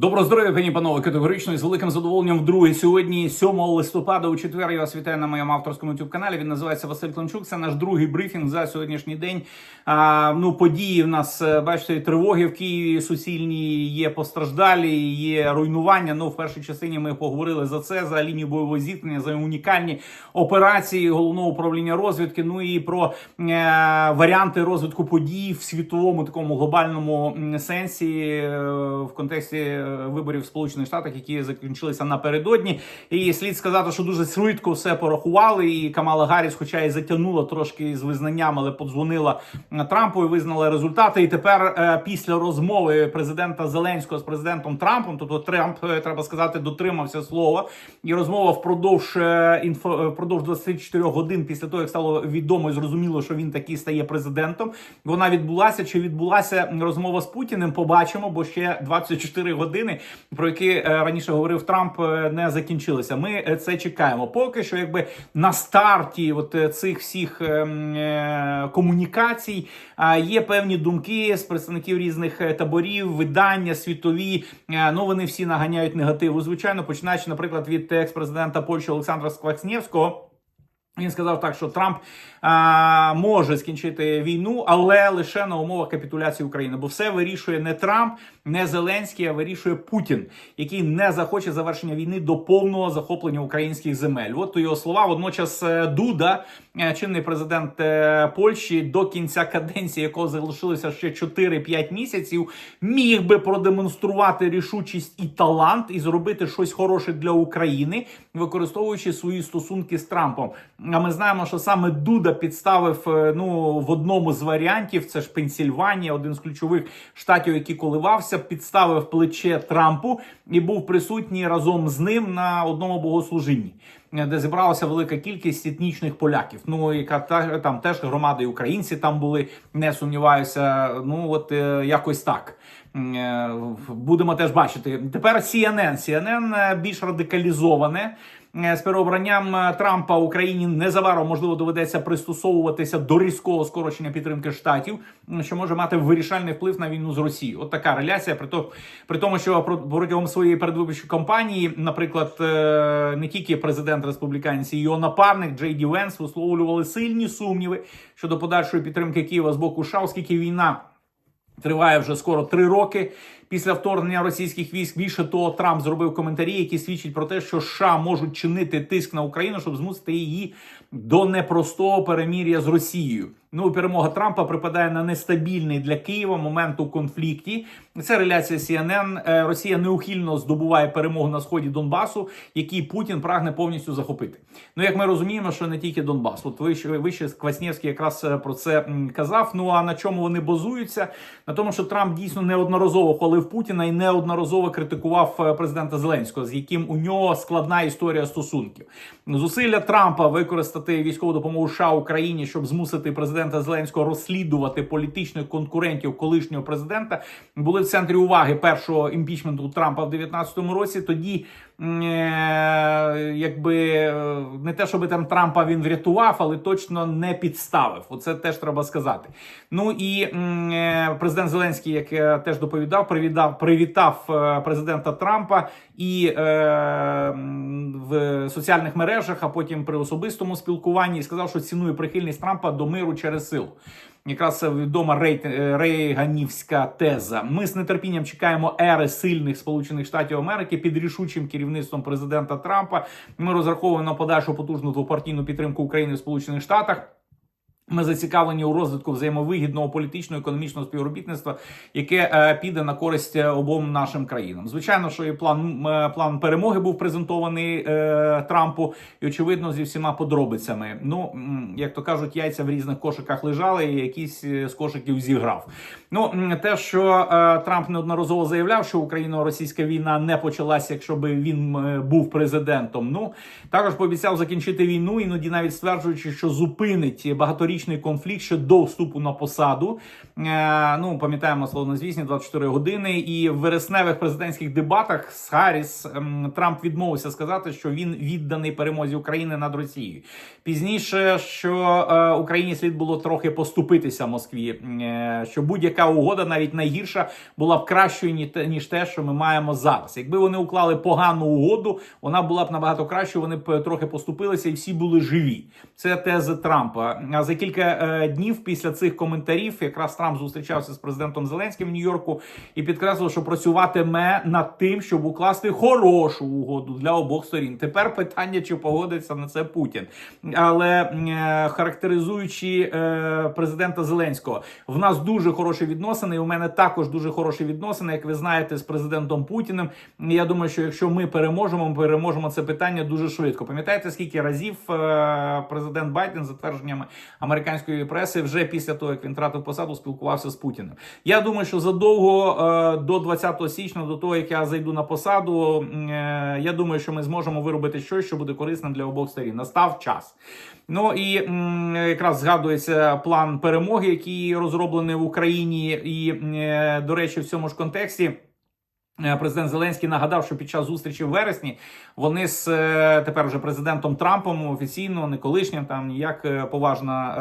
Доброго здоров'я, пані панове, категорично і з великим задоволенням вдруге. Сьогодні, 7 листопада, у четвер, я вас вітаю на моєму авторському youtube каналі. Він називається Василь Климчук. Це наш другий брифінг за сьогоднішній день. А, ну, події в нас, е, бачите, тривоги в Києві суцільні, є постраждалі, є руйнування. Ну, в першій частині ми поговорили за це, за лінію бойового зіткнення, за унікальні операції головного управління розвідки. Ну і про е, варіанти розвитку подій в світовому такому глобальному сенсі е, в контексті е, виборів в Сполучених Штатах, які закінчилися напередодні. І слід сказати, що дуже швидко все порахували. І Камала Гарріс, хоча і затягнула трошки з визнанням, але подзвонила Трампу і визнала результати. І тепер, е, після розмови президента Зеленського з президентом Трампом, тобто Трамп, е, треба сказати, дотримався слова, і розмова впродовж е, інфо впродовж 24 годин після того, як стало відомо і зрозуміло, що він таки стає президентом. Вона відбулася чи відбулася розмова з Путіним? Побачимо, бо ще 24 години, про які е, раніше говорив Трамп, е, не закінчилися. Ми е, це чекаємо. Поки що, якби на старті от цих всіх е, м, е, комунікацій є певні думки з представників різних таборів, видання світові. Ну вони всі наганяють негативу. Звичайно, починаючи, наприклад, від екс-президента Польщі Олександра Скваснєвського. Він сказав так, що Трамп а, може скінчити війну, але лише на умовах капітуляції України. Бо все вирішує не Трамп, не Зеленський, а вирішує Путін, який не захоче завершення війни до повного захоплення українських земель. От його слова. Водночас е, Дуда, е, чинний президент е, Польщі, до кінця каденції, якого залишилося ще 4-5 місяців, міг би продемонструвати рішучість і талант і зробити щось хороше для України, використовуючи свої стосунки з Трампом. А ми знаємо, що саме Дуда підставив е, ну в одному з варіантів, це ж Пенсільванія, один з ключових штатів, який коливався, підставив плече Трампу і був присутній разом з ним на одному богослужінні. е, Де зібралася велика кількість етнічних поляків. Ну яка там теж громади українці там були, не сумніваюся. Ну от е, якось так. Будемо теж бачити. Тепер CNN. CNN більш радикалізоване. Е, З переобранням е, Трампа Україні незабаром можливо доведеться пристосовуватися до різкого скорочення підтримки штатів, що може мати вирішальний вплив на війну з Росією. От така реляція. При то при тому, що протягом своєї передвиборчої кампанії, наприклад, е, не тільки президент республіканці, його напарник Джей Ді Венс висловлювали сильні сумніви щодо подальшої підтримки Києва з боку США, оскільки війна. Триває вже скоро три роки після вторгнення російських військ. Більше того, Трамп зробив коментарі, які свідчать про те, що США можуть чинити тиск на Україну, щоб змусити її до непростого перемір'я з Росією. Ну, перемога Трампа припадає на нестабільний для Києва момент у конфлікті. Це реляція CNN. Е, Росія неухильно здобуває перемогу на сході Донбасу, який Путін прагне повністю захопити. Ну, як ми розуміємо, що не тільки Донбас. От вище, вище Кваснєвський якраз е, про це казав. Ну а на чому вони базуються? На тому, що Трамп дійсно неодноразово хвалив Путіна і неодноразово критикував е, президента Зеленського, з яким у нього складна історія стосунків. Зусилля Трампа використати військову допомогу США Україні, щоб змусити президента Зеленського розслідувати політичних конкурентів колишнього президента, були в центрі уваги першого імпічменту Трампа в 2019 році. Тоді якби е, не те, щоб там Трампа він врятував, але точно не підставив. Оце теж треба сказати. Ну і е, президент Зеленський, як теж доповідав, привітав, привітав е, президента Трампа і е, в соціальних мережах, а потім при особистому спілкуванні сказав, що цінує прихильність Трампа до миру через силу. Якраз відома рейт, е, рейганівська теза. Ми з нетерпінням чекаємо ери сильних Сполучених Штатів Америки під рішучим керівництвом президента Трампа. Ми розраховуємо на подальшу потужну двопартійну підтримку України в Сполучених Штатах. Ми зацікавлені у розвитку взаємовигідного політичного економічного співробітництва, яке е, піде на користь е, обом нашим країнам. Звичайно, що і план е, план перемоги був презентований е, Трампу, і очевидно зі всіма подробицями. Ну як то кажуть, яйця в різних кошиках лежали, і якийсь е, з кошиків зіграв. Ну те, що е, Трамп неодноразово заявляв, що Україно-російська війна не почалася, якщо би він е, був президентом. Ну також пообіцяв закінчити війну, іноді навіть стверджуючи, що зупинить багаторічну двічний конфлікт ще до вступу на посаду. Е, ну пам'ятаємо словнозвісні 24 години. І в вересневих президентських дебатах з Харріс ем, Трамп відмовився сказати, що він відданий перемозі України над Росією. Пізніше що е, Україні слід було трохи поступитися Москві, е, що будь-яка угода, навіть найгірша, була б кращою ніж те, що ми маємо зараз. Якби вони уклали погану угоду, вона була б набагато кращою. Вони б трохи поступилися, і всі були живі. Це тези Трампа. А кілька е, днів після цих коментарів, якраз Трамп зустрічався з президентом Зеленським в Нью-Йорку і підкреслив, що працюватиме над тим, щоб укласти хорошу угоду для обох сторін. Тепер питання, чи погодиться на це Путін. Але е, характеризуючи е, президента Зеленського, в нас дуже хороші відносини. і У мене також дуже хороші відносини, як ви знаєте, з президентом Путіним. Я думаю, що якщо ми переможемо, ми переможемо це питання дуже швидко. Пам'ятаєте, скільки разів президент Байден, за твердженнями американської преси, вже після того, як він втратив посаду, спілкувався з Путіним. Я думаю, що задовго е, до 20 січня, до того як я зайду на посаду, е, я думаю, що ми зможемо виробити щось, що буде корисним для обох сторін. Настав час. Ну і якраз згадується план перемоги, який розроблений в Україні, і е, до речі, в цьому ж контексті. Е, Президент Зеленський нагадав, що під час зустрічі в вересні вони з е, тепер вже президентом Трампом офіційно, не колишнім, там ніяк е, поважна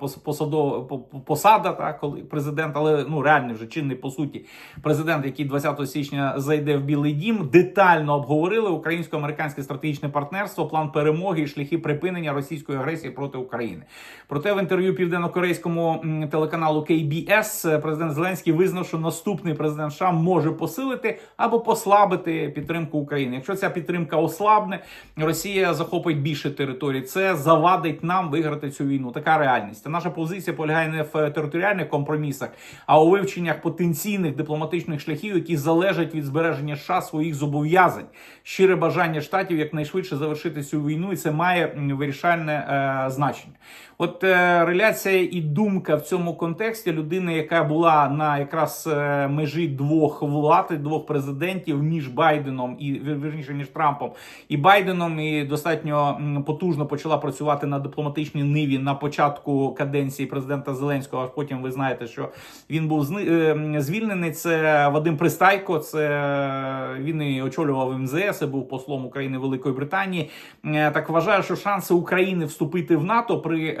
пос- посадова по- по- посада, так, коли президент, але ну реальний вже чинний по суті президент, який 20 січня зайде в Білий Дім, детально обговорили українсько-американське стратегічне партнерство, план перемоги і шляхи припинення російської агресії проти України. Проте в інтерв'ю південно-корейському телеканалу KBS президент Зеленський визнав, що наступний президент США може посилити або послабити підтримку України. Якщо ця підтримка ослабне, Росія захопить більше територій. Це завадить нам виграти цю війну. Така реальність. Наша позиція полягає не в територіальних компромісах, а у вивченнях потенційних дипломатичних шляхів, які залежать від збереження США своїх зобов'язань, щире бажання штатів якнайшвидше завершити цю війну, і це має вирішальне е, значення. От е, реляція і думка в цьому контексті людини, яка була на якраз е, межі двох влад, і двох президентів між Байденом і вірніше між Трампом і Байденом, і достатньо потужно почала працювати на дипломатичній ниві на початку каденції президента Зеленського. Аж потім ви знаєте, що він був е, звільнений. Це Вадим Пристайко. Це е, він і очолював МЗС, і був послом України Великої Британії. Е, Так вважаю, що шанси України вступити в НАТО при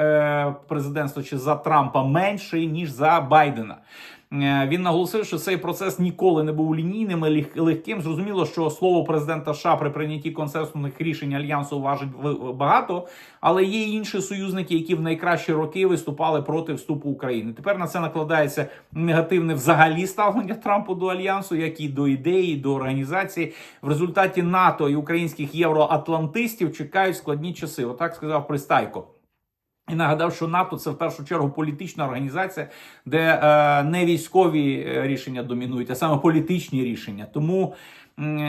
президентстві чи за Трампа менші ніж за Байдена. Е, Він наголосив, що цей процес ніколи не був лінійним і легким. Зрозуміло, що слово президента США при прийнятті консенсусних рішень альянсу важить багато, але є й інші союзники, які в найкращі роки виступали проти вступу України. Тепер на це накладається негативне взагалі ставлення Трампу до альянсу, як і до ідеї, до організації. В результаті НАТО і українських євроатлантистів чекають складні часи. Отак сказав Пристайко. І нагадав, що НАТО це в першу чергу політична організація, де е, не військові е, рішення домінують, а саме політичні рішення. Тому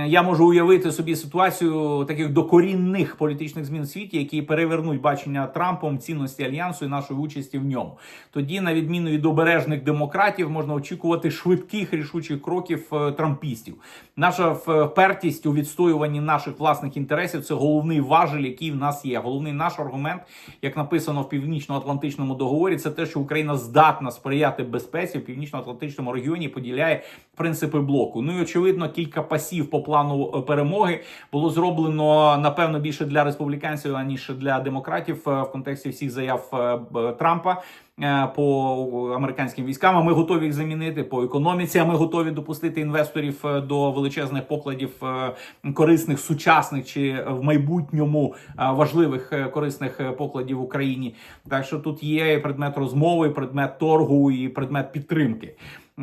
я можу уявити собі ситуацію таких докорінних політичних змін в світі, які перевернуть бачення Трампом цінності альянсу і нашої участі в ньому. Тоді, на відміну від обережних демократів, можна очікувати швидких рішучих кроків е, трампістів. Наша впертість у відстоюванні наших власних інтересів це головний важель, який в нас є. Головний наш аргумент, як написано в північно-атлантичному договорі, це те, що Україна здатна сприяти безпеці в північно-атлантичному регіоні, поділяє принципи блоку. Ну і очевидно, кілька пасів по плану е, перемоги було зроблено напевно більше для республіканців аніж для демократів е, в контексті всіх заяв е, Трампа. По американським військам А ми готові їх замінити по економіці. А ми готові допустити інвесторів до величезних покладів корисних сучасних чи в майбутньому важливих корисних покладів в Україні. Так що тут є предмет розмови, предмет торгу, і предмет підтримки.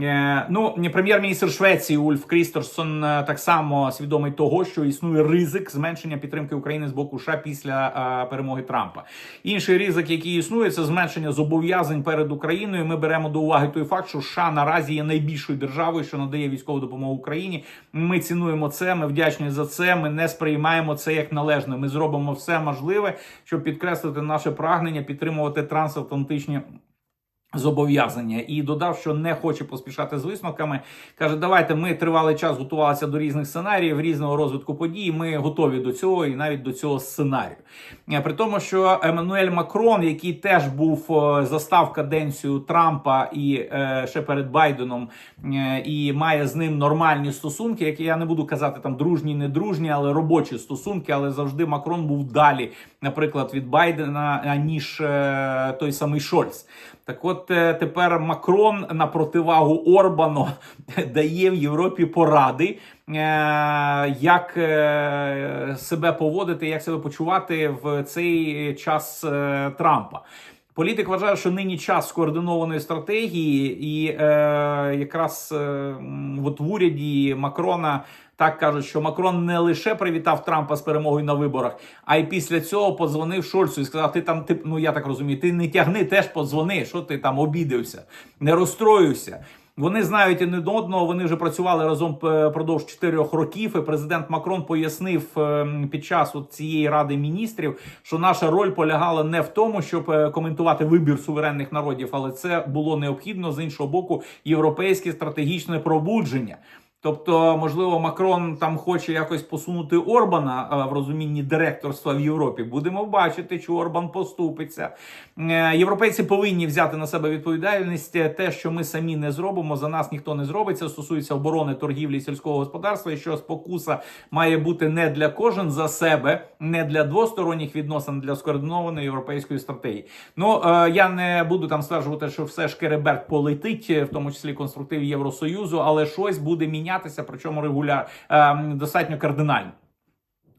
Е, Ну, ні, прем'єр-міністр Швеції Ульф Крісторсон е, так само свідомий того, що існує ризик зменшення підтримки України з боку США після е, перемоги Трампа. Інший ризик, який існує, це зменшення зобов'язань перед Україною. Ми беремо до уваги той факт, що США наразі є найбільшою державою, що надає військову допомогу Україні. Ми цінуємо це. Ми вдячні за це. Ми не сприймаємо це як належне. Ми зробимо все можливе, щоб підкреслити наше прагнення підтримувати трансатлантичні Зобов'язання і додав, що не хоче поспішати з висновками. каже: давайте ми тривалий час готувалися до різних сценаріїв, різного розвитку подій. Ми готові до цього і навіть до цього сценарію. Е, При тому, що Еммануель Макрон, який теж був е, застав каденцію Трампа і е, ще перед Байденом, і має з ним нормальні стосунки, які я не буду казати там дружні, не дружні, але робочі стосунки. Але завжди Макрон був далі, наприклад, від Байдена, аніж е, той самий Шольц. Так от е, тепер Макрон на противагу Орбану дає в Європі поради, е, як е, себе поводити, як себе почувати в цей час Трампа. Політик вважає, що нині час скоординованої стратегії, і е, якраз е, от в уряді Макрона так кажуть, що Макрон не лише привітав Трампа з перемогою на виборах, а й після цього подзвонив Шольцу і сказав: Ти там, ти, ну я так розумію, ти не тягни, теж подзвони. Що ти там обідився, не розстроюйся. Вони знають один одного. Вони вже працювали разом е, продовж чотирьох років. І президент Макрон пояснив е, під час от цієї ради міністрів, що наша роль полягала не в тому, щоб е, коментувати вибір суверенних народів, але це було необхідно з іншого боку європейське стратегічне пробудження. Тобто, можливо, Макрон там хоче якось посунути Орбана е, в розумінні директорства в Європі. Будемо бачити, чи Орбан поступиться. Е, Європейці повинні взяти на себе відповідальність. Е, Те, що ми самі не зробимо, за нас ніхто не зробить. Це стосується оборони, торгівлі, сільського господарства. І що спокуса має бути не для кожен за себе, не для двосторонніх відносин, для скоординованої європейської стратегії. Ну я не буду там стверджувати, що все ж Кереберт полетить, в тому числі конструктив Євросоюзу, але щось буде мінятися, причому регуляр е, достатньо кардинально.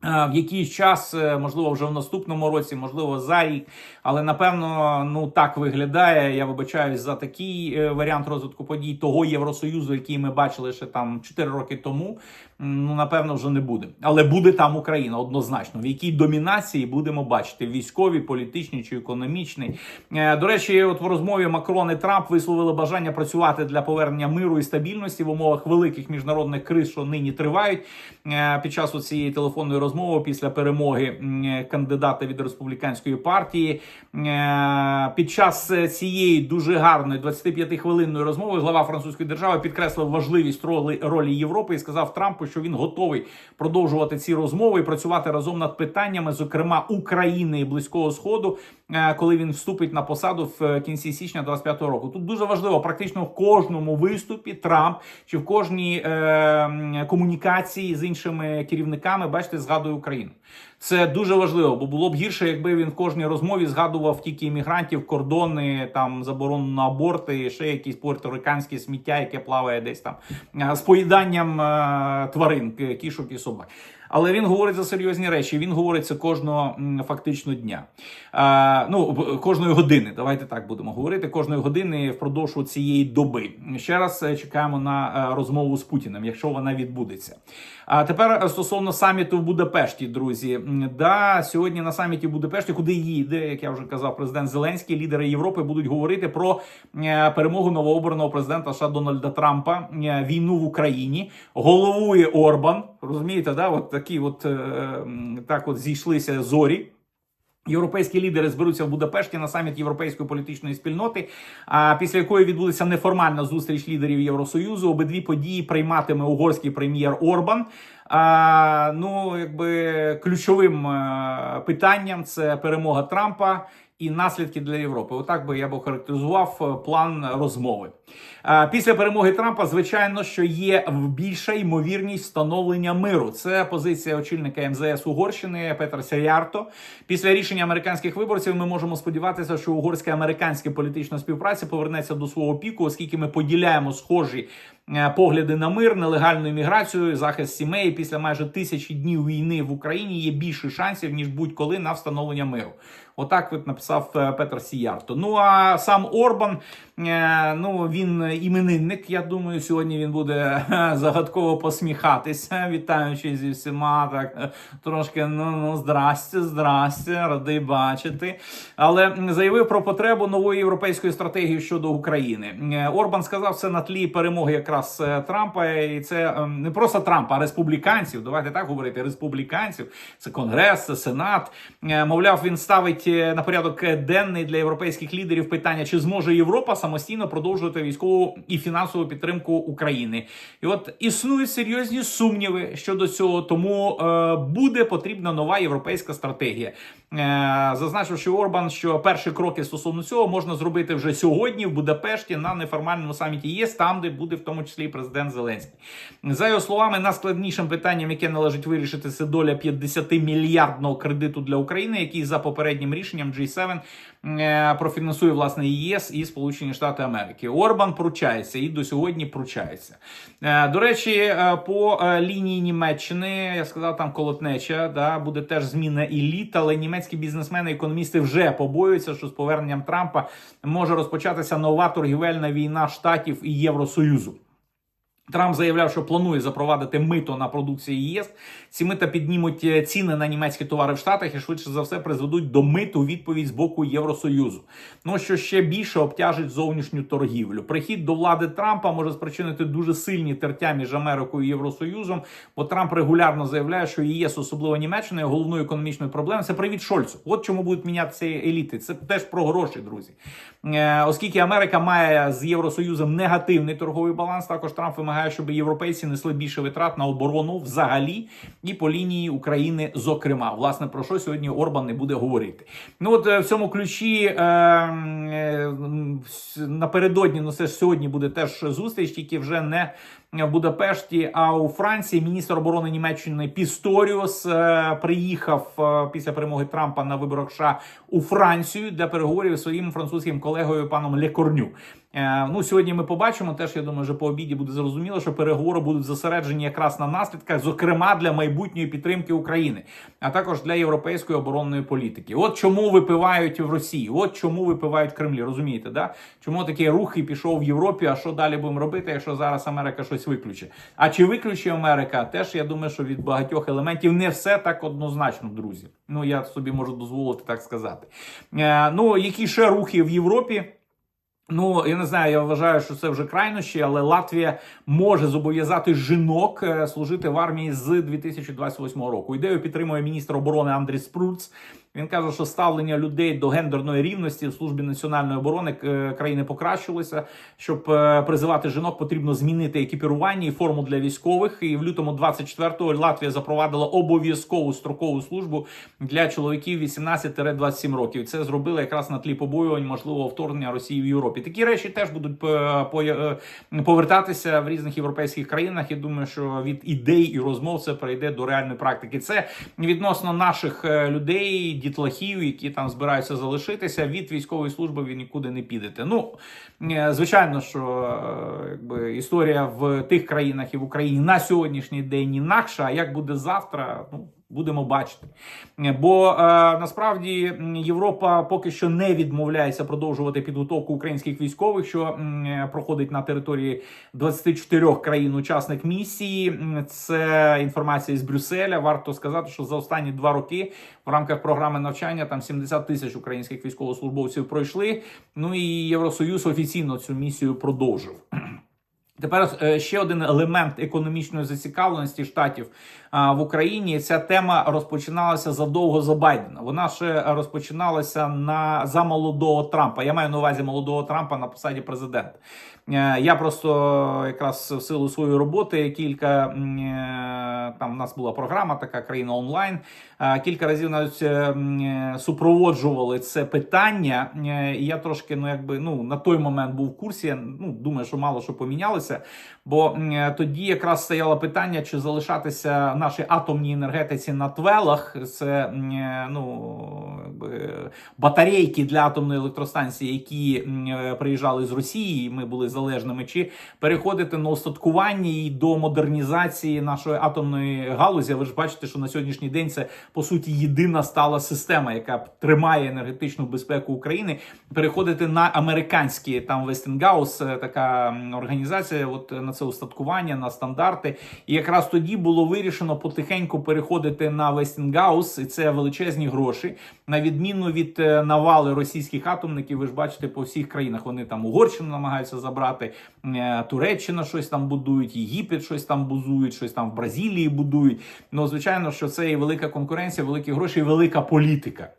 Е, В якийсь час, е, можливо, вже в наступному році, можливо, за рік, але напевно, ну так виглядає. Я вибачаюсь за такий е, варіант розвитку подій того Євросоюзу, який ми бачили ще там 4 роки тому. Ну напевно, вже не буде. Але буде там Україна однозначно. В якій домінації будемо бачити військовій, політичній чи економічній. Е, До речі, от в розмові Макрон і Трамп висловили бажання працювати для повернення миру і стабільності в умовах великих міжнародних криз, що нині тривають. Під час цієї телефонної розмови після перемоги кандидата від республіканської партії. Е, Під час е, цієї дуже гарної 25-хвилинної розмови глава французької держави підкреслив важливість ролі, ролі Європи і сказав Трампу, що він готовий продовжувати ці розмови і працювати разом над питаннями, зокрема України і Близького Сходу, е, коли він вступить на посаду в кінці січня 25-го року. Тут дуже важливо, практично в кожному виступі Трамп чи в кожній е, комунікації з іншими керівниками, бачите, згадує Україну. Це дуже важливо, бо було б гірше, якби він в кожній розмові згадував тільки іммігрантів, кордони, там заборону на аборти, ще якісь порториканське сміття, яке плаває десь там з поїданням тварин, кішок і собак. Але він говорить за серйозні речі. Він говорить це кожного фактично дня. Е, ну кожної години. Давайте так будемо говорити. Кожної години впродовж цієї доби. Ще раз е, чекаємо на е, розмову з Путіним, якщо вона відбудеться. А тепер е, стосовно саміту в Будапешті, друзі. Да, сьогодні на саміті в Будапешті, куди їде, як я вже казав, президент Зеленський, лідери Європи будуть говорити про е, перемогу новообраного президента США Дональда Трампа, е, війну в Україні. Головує Орбан. Розумієте, да, от такі, от так, от зійшлися зорі. Європейські лідери зберуться в Будапешті на саміт європейської політичної спільноти, після якої відбудеться неформальна зустріч лідерів Євросоюзу. Обидві події прийматиме угорський прем'єр Орбан. Ну, якби ключовим е, питанням це перемога Трампа і наслідки для Європи. Отак би я б охарактеризував е, план розмови. Після перемоги Трампа, звичайно, що є більша ймовірність встановлення миру. Це позиція очільника МЗС Угорщини Петра Сярто. Після рішення американських виборців ми можемо сподіватися, що угорська американська політична співпраця повернеться до свого піку, оскільки ми поділяємо схожі е, погляди на мир, нелегальну імміграцію, захист сімей. Після майже тисячі днів війни в Україні є більше шансів ніж будь-коли на встановлення миру. Отак от написав е, Петр Сіярто. Ну а сам Орбан, е, ну іменинник. Я думаю, сьогодні він буде загадково посміхатися, вітаючи зі всіма так е, трошки ну ну здрасте, здрасте, радий бачити. Але заявив про потребу нової європейської стратегії щодо України. Е, Орбан сказав це на тлі перемоги якраз е, Трампа, і це е, не просто Трампа, а республіканців. Давайте так говорити, республіканців. Це конгрес, це сенат. Е, Мовляв, він ставить е, на порядок денний для європейських лідерів питання, чи зможе Європа самостійно продовжувати військову і фінансову підтримку України. І от існують серйозні сумніви щодо цього, тому е, буде потрібна нова європейська стратегія. Е, зазначив, що Орбан, що перші кроки стосовно цього можна зробити вже сьогодні в Будапешті на неформальному саміті ЄС, там де буде в тому числі і президент Зеленський. За його словами, найскладнішим питанням, яке належить вирішити, це доля 50 мільярдного кредиту для України, який за попереднім рішенням G7 е, профінансує власне ЄС і Сполучені Штати Америки. Орбан пручається і до сьогодні пручається. Е, До речі, по лінії Німеччини я сказав, там колотнеча, да буде теж зміна еліт, але німецькі бізнесмени, економісти вже побоюються, що з поверненням Трампа може розпочатися нова торгівельна війна штатів і Євросоюзу. Трамп заявляв, що планує запровадити мито на продукції ЄС. Ці мита піднімуть е, ціни на німецькі товари в Штатах і швидше за все призведуть до миту відповідь з боку Євросоюзу. Ну що ще більше обтяжить зовнішню торгівлю. Прихід до влади Трампа може спричинити дуже сильні тертя між Америкою і Євросоюзом, бо Трамп регулярно заявляє, що ЄС, особливо Німеччиною, головною економічною проблемою це привіт Шольцу. От чому будуть мінятися еліти. Це теж про гроші, друзі. Е, Оскільки Америка має з Євросоюзом негативний торговий баланс, також Трамп вимагає, щоб європейці несли більше витрат на оборону взагалі і по лінії України, зокрема. Власне, про що сьогодні Орбан не буде говорити. Ну от е, в цьому ключі е, е, напередодні, ну це ж сьогодні буде теж зустріч, тільки вже не в Будапешті, а у Франції міністр оборони Німеччини Пісторіус е, приїхав е, після перемоги Трампа на виборах США у Францію для переговорів зі своїм французьким колегою паном Лекорню. Е, Ну, сьогодні ми побачимо. Теж я думаю, вже по обіді буде зрозуміло, що переговори будуть зосереджені якраз на наслідках, зокрема для майбутньої підтримки України, а також для європейської оборонної політики. От чому випивають в Росії, от чому випивають в Кремлі. Розумієте, да? Чому такий рух і пішов в Європі? А що далі будемо робити, якщо зараз Америка щось виключить? А чи виключить Америка? Теж я думаю, що від багатьох елементів не все так однозначно, друзі. Ну я собі можу дозволити так сказати. Е, Ну які ще рухи в Європі? Ну, я не знаю, я вважаю, що це вже крайнощі, але Латвія може зобов'язати жінок е, служити в армії з 2028 року. Ідею підтримує міністр оборони Андрій Спруц. Він каже, що ставлення людей до гендерної рівності в службі національної оборони е, країни покращилося. Щоб е, призивати жінок, потрібно змінити екіпірування і форму для військових. І в лютому 24-го Латвія запровадила обов'язкову строкову службу для чоловіків 18-27 років. Це зробили якраз на тлі побоювань можливого вторгнення Росії в Європі. Такі речі теж будуть е, по- повертатися в різних європейських країнах. Я думаю, що від ідей і розмов це перейде до реальної практики. Це відносно наших людей, дітлахів, які там збираються залишитися. Від військової служби ви нікуди не підете. Ну е, звичайно, що е, якби історія в тих країнах і в Україні на сьогоднішній день інакша. А як буде завтра? Ну. Будемо бачити, бо е, насправді Європа поки що не відмовляється продовжувати підготовку українських військових, що е, проходить на території 24 країн-учасник місії. Це інформація з Брюсселя. Варто сказати, що за останні два роки в рамках програми навчання там 70 тисяч українських військовослужбовців пройшли. Ну і Євросоюз офіційно цю місію продовжив. Тепер е, ще один елемент економічної зацікавленості штатів в Україні. Ця тема розпочиналася задовго за Байдена. Вона ще розпочиналася на за молодого Трампа. Я маю на увазі молодого Трампа на посаді президента. Е, Я просто якраз в силу своєї роботи кілька е, там у нас була програма, така країна онлайн. Е, Кілька разів навіть супроводжували це питання. І я трошки, ну якби ну на той момент був в курсі. Ну думаю, що мало що помінялося. Бо тоді якраз стояло питання, чи залишатися нашій атомній енергетиці на твелах. Це е, ну батарейки для атомної електростанції, які е, приїжджали з Росії. і Ми були залежними, чи переходити на устаткування і до модернізації нашої атомної галузі. Ви ж бачите, що на сьогоднішній день це по суті єдина стала система, яка тримає енергетичну безпеку України. Переходити на американські там е, така організація. От на це устаткування, на стандарти. І якраз тоді було вирішено потихеньку переходити на Вестінгаус, і це величезні гроші. На відміну від е, навали російських атомників, ви ж бачите по всіх країнах. Вони там Угорщину намагаються забрати, е, Туреччина щось там будують, Єгипет щось там бузують, щось там в Бразилії будують. Ну звичайно, що це і велика конкуренція, великі гроші, і велика політика.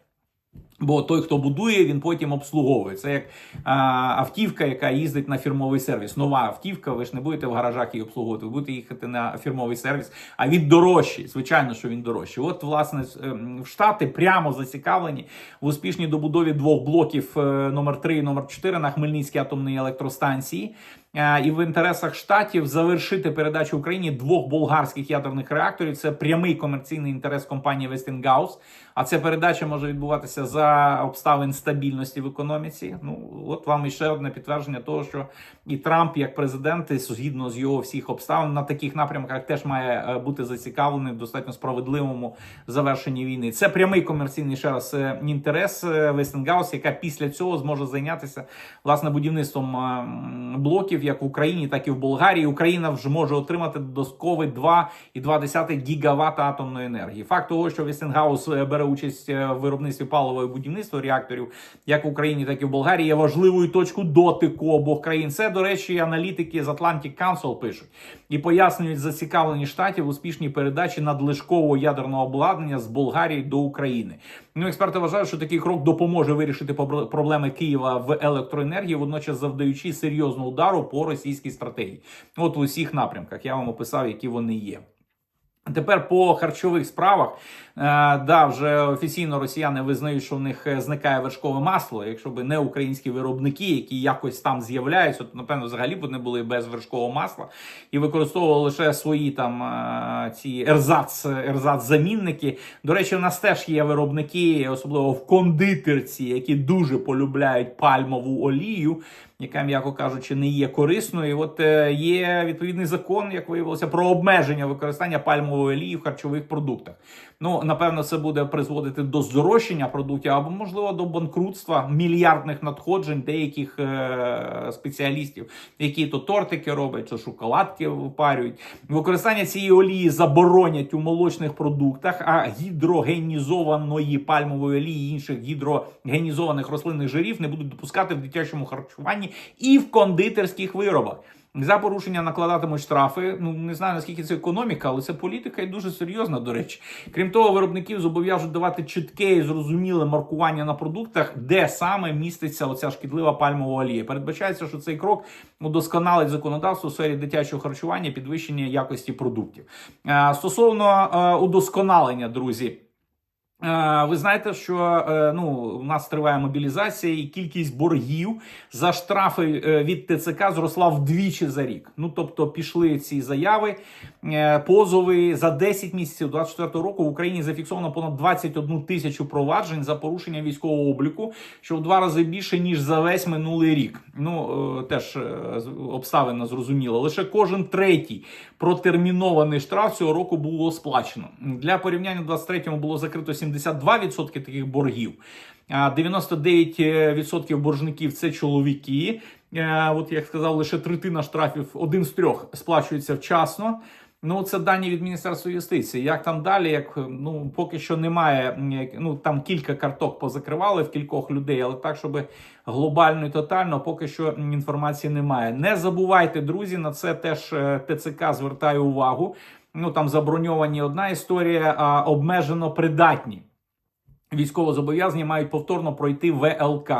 Бо той, хто будує, він потім обслуговує. Це як а, автівка, яка їздить на фірмовий сервіс. Нова автівка, ви ж не будете в гаражах її обслуговувати, ви будете їхати на фірмовий сервіс. А він дорожчий. Звичайно, що він дорожчий. От, власне, ем, в Штати прямо зацікавлені в успішній добудові двох блоків е, номер 3 і номер 4 на Хмельницькій атомній електростанції. Е, І в інтересах штатів завершити передачу Україні двох болгарських ядерних реакторів. Це прямий комерційний інтерес компанії Westinghouse. А ця передача може відбуватися за обставин стабільності в економіці. Ну от вам іще одне підтвердження того, що і Трамп, як президент, згідно з його всіх обставин на таких напрямках, теж має е, бути зацікавлений в достатньо справедливому завершенні війни. Це прямий комерційний ще раз е, інтерес Westinghouse, яка після цього зможе зайнятися власне будівництвом блоків як в Україні, так і в Болгарії. Україна вже може отримати додатковий 2,2 гігавата атомної енергії. Факт того, що Westinghouse е, бере участь е, в виробництві паливого будівництва реакторів, як в Україні, так і в Болгарії, є важливою точкою дотику обох країн. Це, до речі, аналітики з Atlantic Council пишуть і пояснюють зацікавлені штатів успішній передачі надлишкового ядерного обладнання з Болгарії до України. Ну, експерти вважають, що такий крок допоможе вирішити проблеми Києва в електроенергії, водночас завдаючи серйозного удару по російській стратегії. От в усіх напрямках я вам описав, які вони є. Тепер по харчових справах, да, вже офіційно росіяни визнають, що в них е, зникає вершкове масло. Якщо б не українські виробники, які якось там з'являються, то напевно взагалі б вони були без вершкового масла і використовували лише свої там е, ці ерзац, ерзац замінники. До речі, у нас теж є виробники, особливо в кондитерці, які дуже полюбляють пальмову олію. Яка, м'яко кажучи, не є корисною. І От е, є відповідний закон, як виявилося, про обмеження використання пальмової олії в харчових продуктах. Ну, напевно, це буде призводити до здорожчання продуктів або, можливо, до банкрутства мільярдних надходжень деяких е- спеціалістів, які то тортики роблять, то шоколадки випарюють. Використання цієї олії заборонять у молочних продуктах, а гідрогенізованої пальмової олії і інших гідрогенізованих рослинних жирів не будуть допускати в дитячому харчуванні і в кондитерських виробах. За порушення накладатимуть штрафи. Ну не знаю наскільки це економіка, але це політика і дуже серйозна. До речі, крім того, виробників зобов'яжуть давати чітке і зрозуміле маркування на продуктах, де саме міститься оця шкідлива пальмова олія. Передбачається, що цей крок удосконалить законодавство у сфері дитячого харчування, підвищення якості продуктів. Е, Стосовно е, удосконалення, друзі. Е, Ви знаєте, що е, ну у нас триває мобілізація, і кількість боргів за штрафи е, від ТЦК зросла вдвічі за рік. Ну тобто пішли ці заяви, позови за 10 місяців 24 року в Україні зафіксовано понад 21 тисячу проваджень за порушення військового обліку, що в два рази більше ніж за весь минулий рік. Ну теж обставина зрозуміла. Лише кожен третій протермінований штраф цього року було сплачено. Для порівняння в 23-му було закрито 72% таких боргів. 99% боржників це чоловіки. Е, От як сказав, лише третина штрафів, один з трьох сплачується вчасно. Ну, це дані від Міністерства юстиції. Як там далі? Як ну поки що немає. Ну там кілька карток позакривали в кількох людей, але так, щоб глобально і тотально, поки що інформації немає. Не забувайте, друзі, на це теж е, ТЦК звертає увагу. Ну там заброньовані одна історія, а обмежено придатні військовозобов'язані мають повторно пройти ВЛК.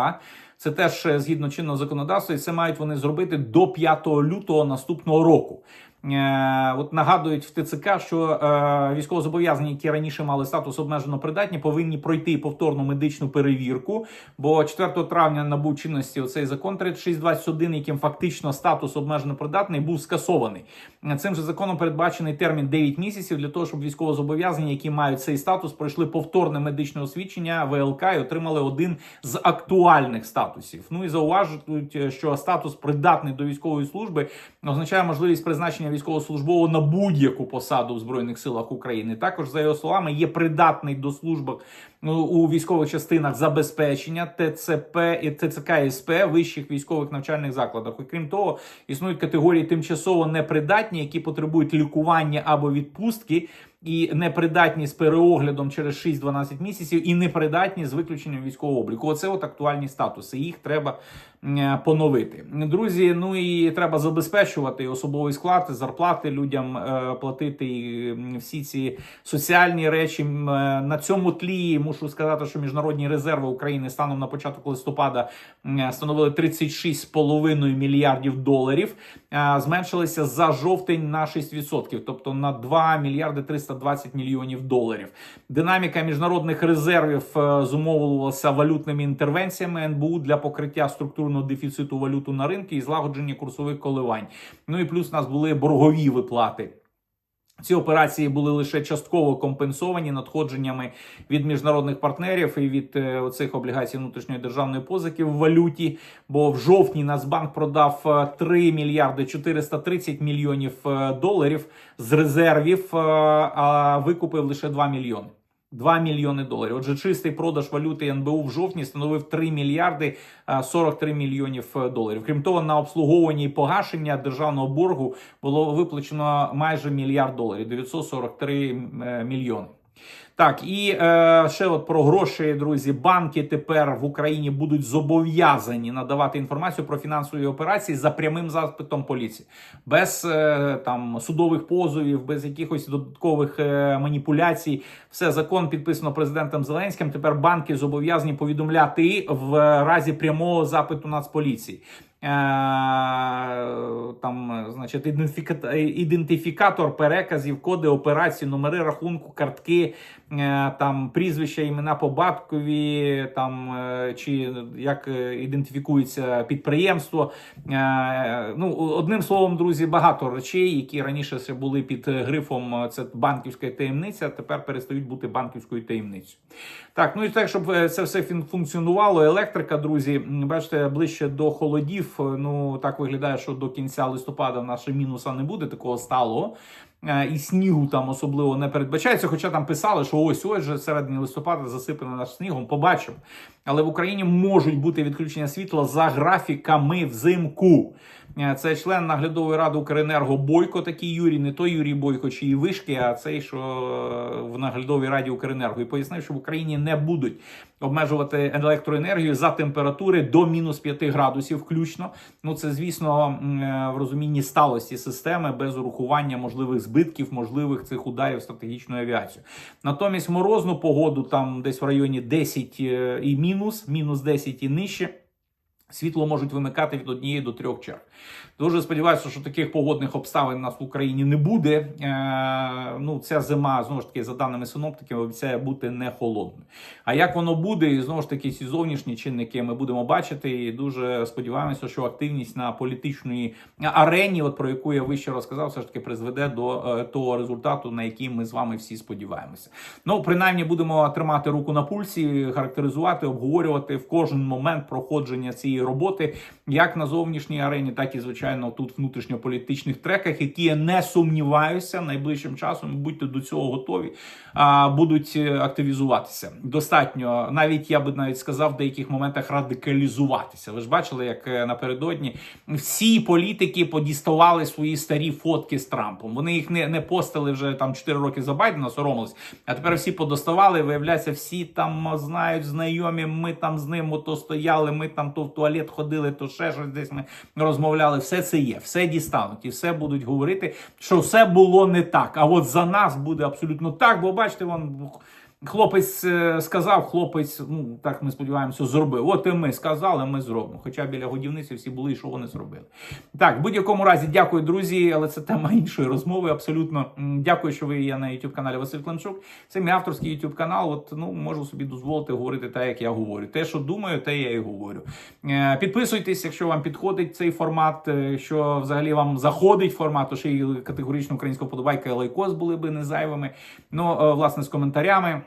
Це теж е, згідно чинного законодавства, і це мають вони зробити до 5 лютого наступного року. Е, от нагадують в ТЦК, що е, військовозобов'язані, які раніше мали статус обмежено придатні, повинні пройти повторну медичну перевірку. Бо 4 травня набув чинності оцей закон 3621, яким фактично статус обмежено придатний був скасований. Цим же законом передбачений термін 9 місяців для того, щоб військовозобов'язані, які мають цей статус, пройшли повторне медичне освідчення ВЛК і отримали один з актуальних статусів. Ну і зауважують, що статус придатний до військової служби означає можливість призначення військовослужбового на будь-яку посаду в збройних силах України. Також за його словами є придатний до служби у військових частинах забезпечення ТЦП і ТЦК СП вищих військових навчальних закладах. Окрім того, існують категорії тимчасово непридатні, які потребують лікування або відпустки. І непридатні з переоглядом через 6-12 місяців, і непридатні з виключенням військового обліку. Оце от актуальні статуси. Їх треба е, поновити. Друзі, ну і треба забезпечувати особовий склад, зарплати людям е, платити і всі ці соціальні речі. Е, На цьому тлі мушу сказати, що міжнародні резерви України станом на початок листопада становили 36,5 мільярдів доларів. Е, Зменшилися за жовтень на 6%, тобто на 2 мільярди 320 мільйонів доларів. Динаміка міжнародних резервів е, зумовлювалася валютними інтервенціями НБУ для покриття структурного дефіциту валюту на ринку і злагодження курсових коливань. Ну і плюс у нас були боргові виплати. Ці операції були лише частково компенсовані надходженнями від міжнародних партнерів і від е, оцих облігацій внутрішньої державної позики в валюті. Бо в жовтні Нацбанк продав е, 3 мільярди 430 мільйонів е, доларів з резервів, е, а викупив лише 2 мільйони. 2 мільйони доларів. Отже, чистий продаж валюти НБУ в жовтні становив 3 мільярди е, 43 мільйонів е, доларів. Крім того, на обслуговування і погашення державного боргу було виплачено майже мільярд доларів 943 е, мільйони. Так, і е, ще от про гроші, друзі. Банки тепер в Україні будуть зобов'язані надавати інформацію про фінансові операції за прямим запитом поліції, без е, там судових позовів, без якихось додаткових е, маніпуляцій. Все закон підписано президентом Зеленським. Тепер банки зобов'язані повідомляти в разі прямого запиту Нацполіції. Е, Там, значить, ідентифіка- ідентифікатор переказів, коди операцій, номери рахунку, картки, е, там прізвища, імена по батькові, там е, чи як е, ідентифікується підприємство. Е, Ну, одним словом, друзі, багато речей, які раніше були під грифом е, це банківська таємниця, тепер перестають бути банківською таємницею. Так, ну і так, щоб е, це все функціонувало. Електрика, друзі, бачите, ближче до холодів. Е, Ну так виглядає, що до кінця листопада в нас ще мінуса не буде такого сталого. Е, І снігу там особливо не передбачається. Хоча там писали, що ось ось же середині листопада засипане наш снігом. Побачимо. Але в Україні можуть бути відключення світла за графіками взимку. Е, Це член наглядової ради Укренерго Бойко, такий Юрій, не той Юрій Бойко, чиї вишки, а цей, що е, в наглядовій раді Укренерго. І пояснив, що в Україні не будуть обмежувати електроенергію за температури до мінус 5 градусів, включно. Ну це звісно е, в розумінні сталості системи без урахування можливих збитків, можливих цих ударів стратегічної авіації. Натомість морозну погоду там десь в районі 10 е, і мінус, мінус 10 і нижче. Світло можуть вимикати від однієї до трьох черг. Дуже сподіваюся, що таких погодних обставин у нас в Україні не буде. Е, ну, ця зима, знову ж таки, за даними синоптиків, обіцяє бути не холодною. А як воно буде, і знову ж таки, ці зовнішні чинники ми будемо бачити. І дуже сподіваємося, що активність на політичній арені, от про яку я вище розказав, все ж таки призведе до е, того результату, на який ми з вами всі сподіваємося. Ну, принаймні, будемо тримати руку на пульсі, характеризувати, обговорювати в кожен момент проходження цієї роботи, як на зовнішній арені, так і звичайно тут внутрішньополітичних треках, які я не сумніваюся, найближчим часом будьте до цього готові, будуть е, активізуватися. Достатньо, навіть я би навіть сказав, в деяких моментах радикалізуватися. Ви ж бачили, як е, напередодні всі політики подіставали свої старі фотки з Трампом. Вони їх не, не постили вже там 4 роки за Байдена, соромились. А тепер всі подоставали. Виявляється, всі там знають знайомі. Ми там з ним ото стояли. Ми там то в туалет ходили, то ще щось десь ми розмовляли. Все це є, все дістануть і все будуть говорити, що все було не так. А от за нас буде абсолютно так. Бо бачите, вон Хлопець е, сказав, хлопець, ну так ми сподіваємося, зробив. От і ми сказали, ми зробимо. Хоча біля годівниці всі були, що вони зробили. Так, в будь-якому разі, дякую, друзі, але це тема іншої розмови. Абсолютно дякую, що ви є на youtube каналі Василь Климчук. Це мій авторський youtube канал. От ну можу собі дозволити говорити так, як я говорю. Те, що думаю, те я і говорю. Е, Підписуйтесь, якщо вам підходить цей формат, е, що взагалі вам заходить формат, то ще й категорично українська подобайка і лайкос були би не зайвими. Ну, власне, з коментарями.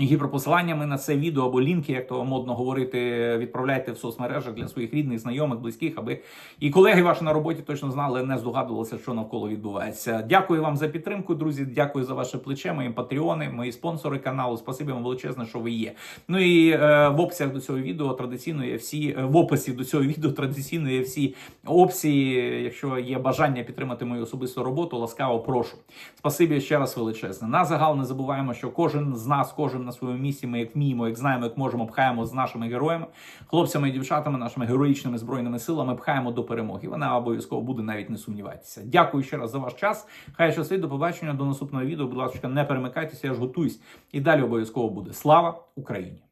Гіперпосиланнями на це відео або лінки, як то модно говорити, відправляйте в соцмережах для своїх рідних, знайомих, близьких, аби і колеги ваші на роботі точно знали, не здогадувалися, що навколо відбувається. Дякую вам за підтримку, друзі. Дякую за ваше плече, мої патреони, мої спонсори каналу. Спасибі вам величезне, що ви є. Ну і е, в описах до цього відео традиційно є всі е, в описі до цього відео традиційно є всі опції. Якщо є бажання підтримати мою особисту роботу, ласкаво прошу. Спасибі ще раз величезне. На загал не забуваємо, що кожен з нас, кожен на своєму місці, ми як вміємо, як знаємо, як можемо, пхаємо з нашими героями, хлопцями і дівчатами, нашими героїчними збройними силами, пхаємо до перемоги. Вона обов'язково буде навіть не сумніватися. Дякую ще раз за ваш час. Хай щастить, до побачення, до наступного відео. Будь ласка, не перемикайтеся, я ж готуюсь. І далі обов'язково буде. Слава Україні!